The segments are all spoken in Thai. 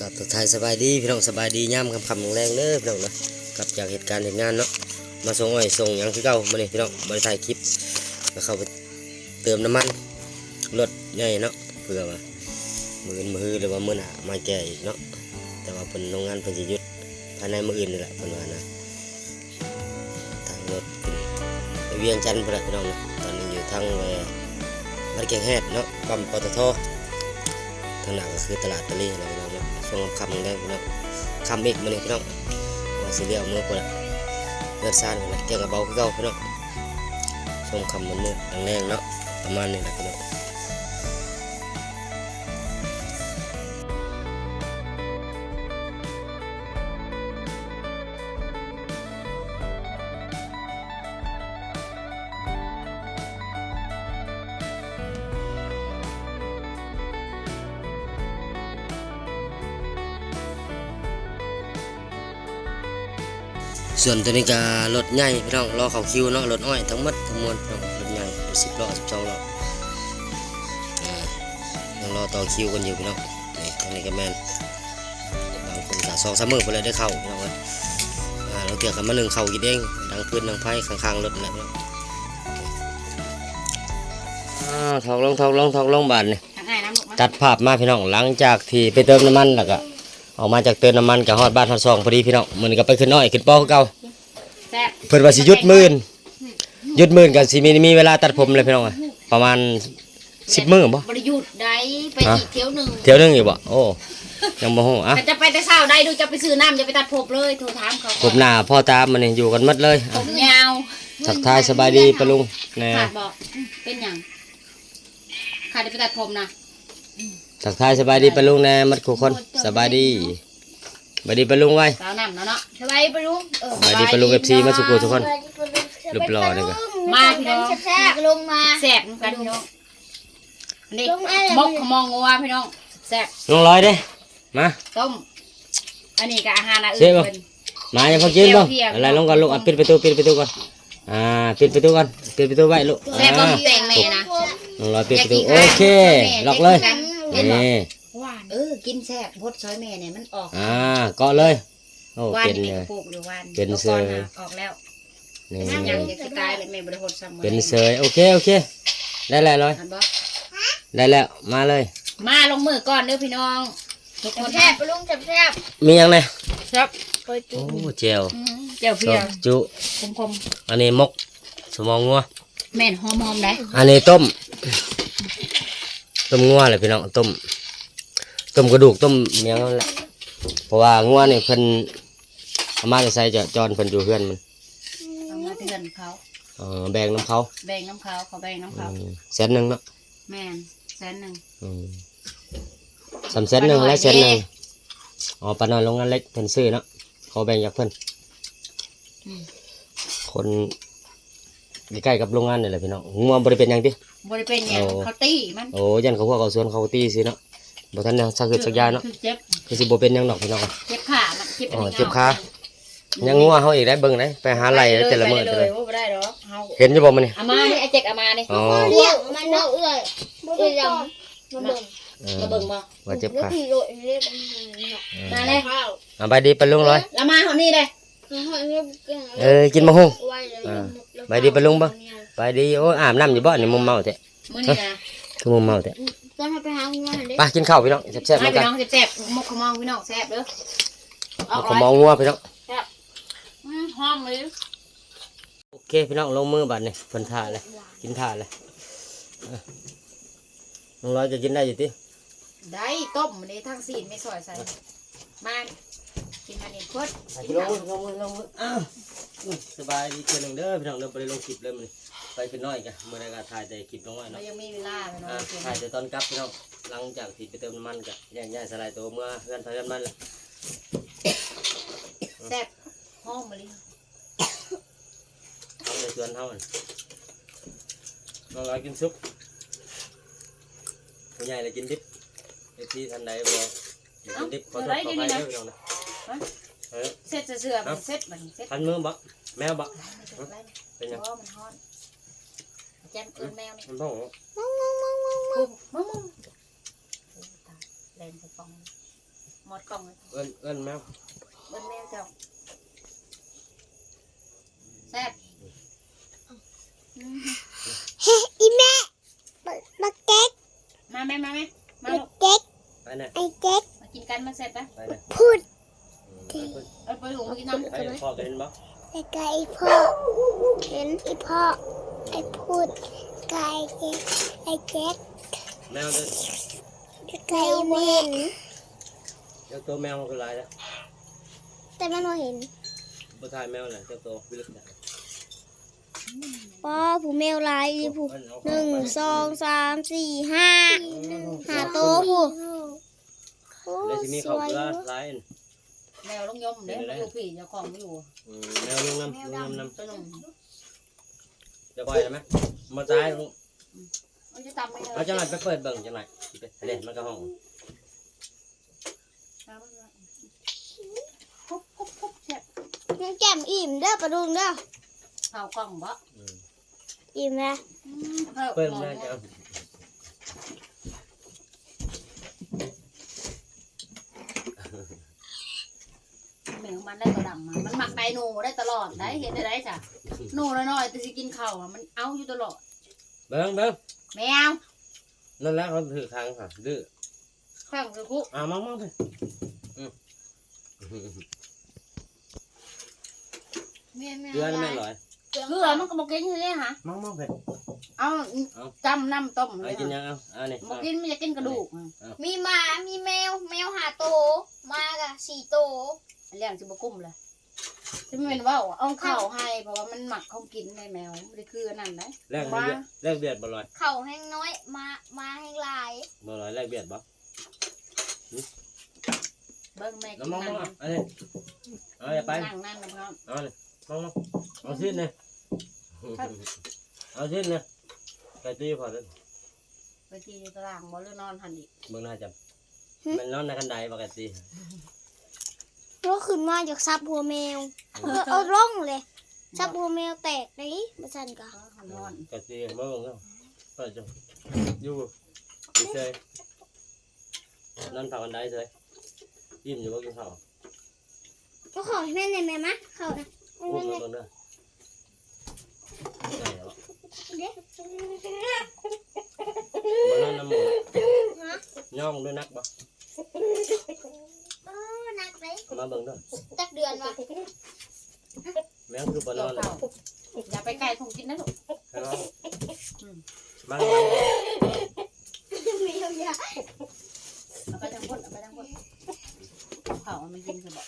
กับทักทายสบายดีพี่น้องสบายดีย่ำคำคำแรงเด้อพี่น้องนะกับจากเหตุการณ์เหตุงานเนาะมาส่งอ้อยส่งยังคือเก่ามาเนี่พี่น้องบริถ่ายคลิปก็เข้าไปเติมน้ำมันรถใหญ่เนาะเพื่อว่ามืออนมือหรือว่ามือหนามาแก่อีกเนาะแต่ว่าเพิ่นโรงงานเพิ่นจะยุดภายในมืออื่นนี่แหละเพิ่นว่านะทางรถไปเวียงจันทร์พี่น้องนะตอนนี้อยู่ทางแหวบ้านแกงแฮดเนาะปั๊มปตท ทางหลังก็คือตลาดตะลี่นะพี่น้องเนาะช่วงคำได้พี่น้องคำอีกมื้อนี้พี่น้องสีเลียวมือพุ่นละเลือดซ่านพุ่นละเกงกระเบาคือเก่าพี่น้องช่วงคำมันมืดแรงๆเนาะประมาณนี้แหละพี่น้อง ส่วนตัวนี้ก็รถใหญ่พี่น้องรอเขาคิวเนาะรถอ้อยทั้งหมดทั้งมวลพี่น้องรถใหญ่รถสิบล้อสิบสองล้ออ่ายังรอต่อคิวกันอยู่พี่น้องนี่ทางนี้ก็แม่นบางคนก็สองสามมื้อไปเลยได้เข้าพี่น้องเอ้ยอ่าเราเกี่ยวกับมาหนึ่งเข้ากินเองดังพื้นดังไผ่ข้างๆรถนั่นแหละพี่น้องอ่าทอกลงทอกลงทอกลงบาทนี่ทางง่ายน้ำลูกมาตัดภาพมาพี่น้องหลังจากที่ไปเติมน้ำมันแล้วก็ ออกมาจากเติมน้ำมันกับฮอดบ้านฮอดซองพอดีพี่น้องมันก็ไปขึ้นน้อยขึ้นป้อคือเก่าแซ่บเพิ่นว่าสิหยุดมื่นหยุดมื่นกันสิมีมีเวลาตัดผมเลยพี่น้องอะประมาณ10มื้อบ่บริยุทธ์ได้ไปฮะอีกเที่ยวหนึ่งเที่ยวหนึงอยู่บ่โอ้ยังบ่ฮู้อะแต่จะไปแต่เช้าได้ดูจะไปซื้อน้ำจะไปตัดผมเลยโทรถามเขาผมหน้าพ่อตามมันนี่อยู่กันหมดเลยผอะมยาวทักทายสบายดีปะลุงแน่ขาดบอกอืมเป็นหยังขาดจะไปตัดผมนะ ทักทายสบายดีปะลุงแน่หมัดทุกคนสบายดีสบายดีปะลุงไว้สาวน้ำเนาะเนาะสบายดีปะลุงเออสบายดีปะลุง FC มาสุกุทุกคนรูปหล่อเลยก็มาพี่น้องแซ่บๆลงมาแซ่บเหมือนกันพี่น้องอันนี้ลงอะไรมกขมองงัวพี่น้องแซ่บน้องร้อยเด้มาต้มอันนี้ก็อาหารอื่เซ่นบ่เพิ่นมาอย่าพักกินบ่เพียงๆอะไรลงก่อนลูกอะปิดประตูปิดประตูก่อนอ่าปิดประตูก่อนปิดประตูไว้ลูกแซ่บอ่าต้มแตงแม่นะน้องร้อยปิดประตูอยากกินโอเคแม่ล็อกเลย อยากกินนี่หวานเออกินแซ่บพดซอยแม่เนี่ยมันออกอ่าเกาะเลยโอ้วานเป็นนี่เลก็ย ปลูกอยู่วานเป็นตัวเซก่ออนร์น่ะออกแล้วนี่ยังยังจะสิตายเลยแม่บริโภคซ้ำมื้อเป็นเสยโอเคโอเค ได้แล้วร้อยอันบ่ได้แล้วมาเลย มาลงมือก่อนเด้อพี่น้อง ทุกคนแซ่บปะลุงแซ่บแซ่บมียังไงครับเปิดโอ้จุ๊เจียวอืมเจียวเพีส้ยมจุ คมอันนี้มกสมองงัวๆแม่นหอมๆได้อันนี้ต้ม ต้มงัวเลยพี่น้องต้มต้มกระดูกต้มเมียงนั่นแหละเพราะว่างัวนี่เพิ่นเอามาจะใส่จะจอนเพิ่นอยู่เพื่อนมันเอามาเตือนเขาเออแบ่งน้ำเขาแบ่งน้ำเขาเขาแบ่งน้ำเขาอืมแสนหนึ่งเนาะแม่นแสนหนึ่งอืมสามแสนหนึ่งและแสนหนึ่งอ๋อปานน้อยโรงงานเล็กเพิ่นซื้อเนาะเขาแบ่งจากเพิ่นอืมคนใกล้ๆกับโรงงานนี่แหละพี่น้องงัวบริเป็นหยังติ บริเป็นเนี่ยโอ้ เขาตีมันโอ้ยันเขาพวกเขาสวนเขาตีสิเนาะบ่ทันเนี่ยสักคือสักอยางเนาะคือเจ็บคือสิบ่เป็นหยังดอกพี่น้อง เจ็บขามันเจ็บอ๋ออันนี้เจ็บขา ยังงัวเฮาอีกได้เบิ่งได้ไปหาไหลแต่ละมื้อไปแต่เลละยว่าบ่ได้หรอกเฮาเห็นอยู่บ่มื้อนี้เอามานี่ไอ้เจ๊กเอามานี่อ๋อ เลี้ยงมันเนาะเอื้อยเอื้อยดำมาเบิ่งเออมาเบิ่งบ่ว่าเจ็บแล้วขาพี่โรยเรียกมันเนาะมาเลยข้าวอ่าไปดีไปลุงร้อย แล้วมาเฮานี่เลยข้าวเรียกกินเออกินมะฮุ่ง ไว้เลยอ่าไปดีไปลุงบ่ ไปดีโอ้อาบน้ำอยู่บ่นี่มุมเมาแท้มื้อนี้นะคือมุมเมาแท้ต้องให้ไปหางัวเด้ไปกินข้าวพี่น้องแซ่บๆมาแล้วพี่กันน้องแซ่บๆมกขมองพี่น้องแซ่บเด้อเอาขอมองงัวพี่น้อง อืมหอมเลยโอเคพี่น้องลงมือบัดนี่เพิ่นท่าเลยกินท่าเลยอะน้องร้อยจะกินได้อยู่ติได้ต้มมันนี้ทั้งซีนไม่ซอยใส่มากินอันนี้พดไปลงมือลงมือลงมืออ้าวอุ้ยสบายดีเกินหนึ่งเด้อพี่น้องเด้อไปลงคลิปเลยมื้อนี้ ไปเป็นน้อยกันมื้อใดก็ถ่ายแต่คลิปน้อยเราเนาะยังมีเวลาพี่น้องอ่ากินถ่ายแต่ตอนกลับพี่น้องหลังจากที่ไปเติมน้ำมันกับแย่งๆสลายตัวเมื่อเพื่อนพากันมันเลยแซ่บหอมมาเลยเอาในสวนเท่ามันน้องร้อยกินซุปผู้ใหญ่เลยกินดิบไอ้ที่ทันใดบอกอยากกินดิบขอโทษขอไปเด้อพี่น้องนะเออเสร็จจะเสื่อมันเสร็จมันเสร็จพันมือบ่แมวบ่ไม่ถูกไรเป็นยังเพราะมันฮอน แจมเอินแมวนี่มันพ่อคุมมึงมึงกล่องหมดกล่องเลยเอิ้นเอิ้นแมวเบิ้ลแม่เจ้าแซ่บอืมเฮ้อีแม่มาเก๊กมาแม่มาแม่มามาลูกเก๊กไปนะไอ้เก๊กมากินกันมาแซ่บปะไปนะพูดอืมเอาไปหลวงมากินน้ำไปไปพ่อกันเห็นบ่ไอ้ไก่พ่อเห็นไอ้พ่อ ไอ้พูดไก่เก๊กไอ้เก๊กแมวเด้อไก่แม่เจ้าตัวแมวคือหลายแล้วแต่มันไม่เห็นบ่ทายแมวน่ะเจ้าตัววิลึกน่ะป้อผู้แมวลายอีผู้เอิ้นเอาหนึ่งสองสามสี่ห้าหาโต๊ะผู้โอ้แล้วสิมีสเขาวยเกลืออยู่หลายอันแมวลงยมเด้มาอยู่พี่เจ้าของไม่อยู่อืมแมวลุงน้ำลุงน้ำน้ตั วหนุ่มำจะปล่อยได้ไหมมาตายลุงมันจะตำไม่ได้เอาจังหวัดไปเปิดเบิ่งจังหวัดสิไปเล่นมันก็ห้องคุบคุบคุบแซ่บยังแจ่มอิ่มเด้อปลาดุงเด้อเผากล่องบ่อืมอิ่มไหมเปิดมันจะ เหมือนมันได้ตัวดำมามันหมักไดโนได้ตลอดได้เห็นได้ได้จ้ะโน่น้อยๆแต่สิกินข้าวอะมันเอาอยู่ตลอดเบิ่งเบิ่งแมวนั่นแหละเขาถือทางค่ะดื้อข้างคือคุอ่ามองมองไปอืมแม่แม่เกลือนี่แม่นลอยเกลือมันก็บอกกินใช่ไหมฮะมองมองไปเอาเอาจำน้ำต้มเลเอายกินยังเอาอันนี้บอกกินไม่จะกินกระดูกอะมีหมา มีแมว แมวหาโตหมากะสี่โต เลี้ยงจิบกุ้มเลยที่มันเป็นว่าเอาข้าวให้ เพราะว่ามันหมักเขากินในแมวไม่ได้คืออันนั่นนะแลกเบียดแลกเบียดบ่ลอยเข่าแห้งน้อย มามาแห้งลายบ่ลอยแลกเบียดบ่เบิ้งแม่แล้กิวนมองมนั่องงอะอันนี้เอาอย่าไปนั่งนั่นนะครับเอาเลยมองมองเอาสิ้นเลยเอาสิ้นเลยไก่ตีพอแล้วไปทีตารางบอลหรือนอนหันอีกเบิ่งหน้าจำมันนอนในคันไดบ่ไก่ตี ก็ขึ้นมาจากซับหัวแมวเออเอาร่องเลย ซับหัวแมวแตกเลยมาสั่นกะเขานอนไก่ตีมาเบิ่งแล้วเปิดจังอยู่เฉยนอนพักคันไดเฉยยิ้มอยู่บ่กินข้าวก็ขอให้แม่ในอยแม่มะเขานะอุ้มลงเบิ่งเด้อใช่แล้วเด็กบ่นอนน้ำหมูย่องด้วยนักบ่ เออหนักเลยมาเบิ่งเด้อจักเดือนวะแม่งคือบ่นเกี่ยอวนเลยข้าวอย่าไปไกลคงกินนะลูกครับอืมมาเลย แมวยา เอาไปทางพ้นเอาไปทางพ้นข้าวมันกินคือบอก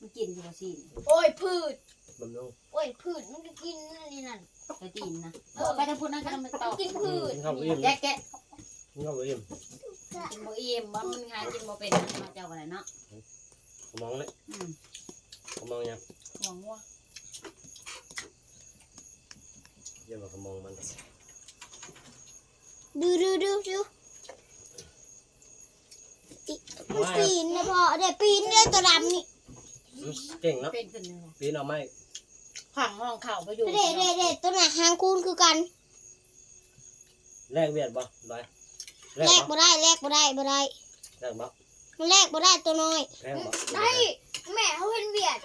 มันกินคือบอกสิ โอ้ยพืช บำรุง โอ้ยพืชมันก็กินนั่นนี่นั่น ไปตีนนะเอาไปทางพ้นนั่นก็ต้องไปต่อ กินพืช กินข้าวบ่อิ่ม แกะแกะ กินข้าวบ่อิ่ม กิน บ่อิ่มว่ามันหากินบ่เป็นมาเจ้าอะไรเนาะมองเลยอืมมองยังหัวงัวเดี๋ยวมองมันดูดูดูดูอิมันปีนนะพ่อเดี๋ยวปีนเดี๋ยวตัวดำนี่เก่งเนาะเป็นขึ้นเลยปีนเอาไม้ขังห้องข่าวไปอยู่เด็ดเด็ดเด็ดตัวหนักหางคูนคือกันแลกเบียดบ่ลอย แลแลกกบ่บ่ได้แลกบ่ได้บ่ได้แลกบ่มันแลกบ่ได้ตัวน้อยแพงบ่ได้แม่เขาเห็นเวียด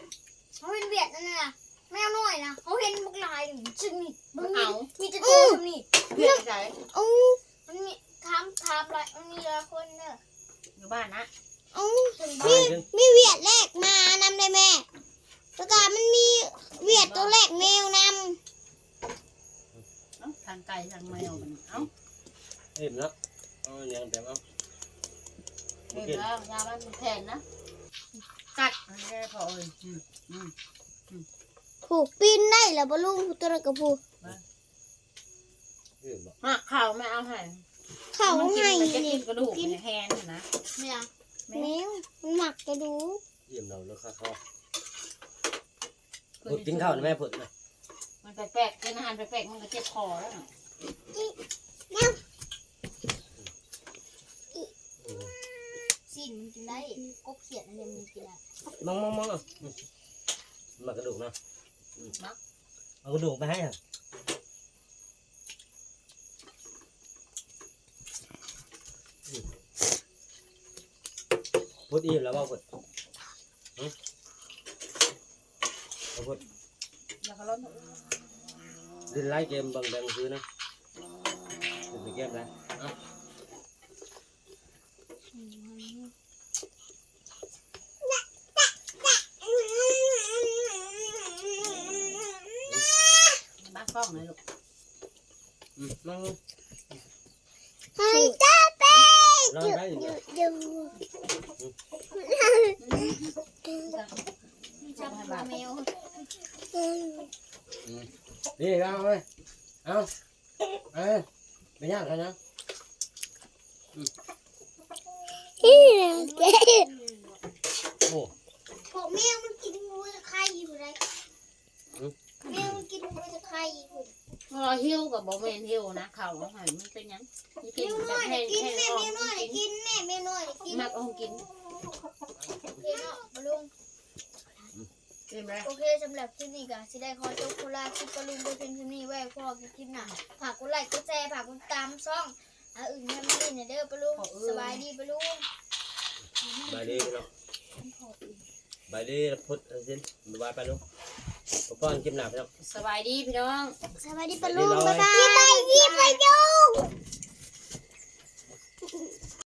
เขาเห็นเวียดนั่นน่ะแมวน้อยนะเขาเห็นบุกลายชนิดมันเอามีแต่ตัวชนิดเพื่อนใจโอ้มันมีถามถามอะไรมันมีหลายคนเนอะอยู่บ้านนะโอ้เอาให้ขึ้นมีเวียดแรกมานำได้แม่แล้วก็มันมีเวียดตัวแรกแมวนเอ้าทางไก่ทางแมวมันเอ้าอิ่มเนาะ เอาอย่างเต็มเอาเห็นแล้วยามันแทนนะกัดมันแค่พอเลยอืมอืมำผูกปีนได้แล้วบอลุงตัวนั้นกับผูกอิ่มบ่หากข่าวไม่เอาให้เขามันกินให้มันจะกินี่นกระดูกในแฮนนะเนี่ยแมวมันหมักกระดูกอิ่มเราแล้วข้าวข้าวผุดกินข้าวนะแม่ผุดนะมันแปลกๆกินอาหารแปลกๆมันก็เจ็บคอแล้วน่ะ สิ่งมันกินได้ กบเขียดอะไรมันกินได้มองมองมองเอาอืมมากระดูกนะอืมเอากระดูกไปให้อะพูดอิ่มแล้วบ่พูดหึบ่พูดแล้วก็ล้นดินไล่เกมเบิ่งแบ่งซื้อนะดินเกมอะไรอะ บ้ากล้องเลยลูก อืมนั่งลงให้ตาเป็นั่งได้อยู่ หิวกับบ่แม่นหิวนะข้าวของหันมันเป็นหยังมันแมกินวแบน้อบยแห้งกินแห้งแม่อ่อแมนวน้อยกินแม่แมวน้อยกินมักเอากินโอเคเนาะบลุงเป็นไรโอเคสำหรับคลิปนี้ก็สิได้ขอจบโคราคลิปบลุงไปเป็นคลิปนี้ไว้พ่อคลิปหน้าฝากกดไลค์กดแชร์ฝากกดตามช่องอาอื่นแม่ไม่ได้เนี่ยเด้อปลุงสบายดีปลุง บายดีเนาะบายดีแล้วพุทธสินบายไปลูก ป้อนกินหนาไปแล้ว สบายดีพี่น้อง สวัสดีปลุงบ๊ายบายสบายดีปลุง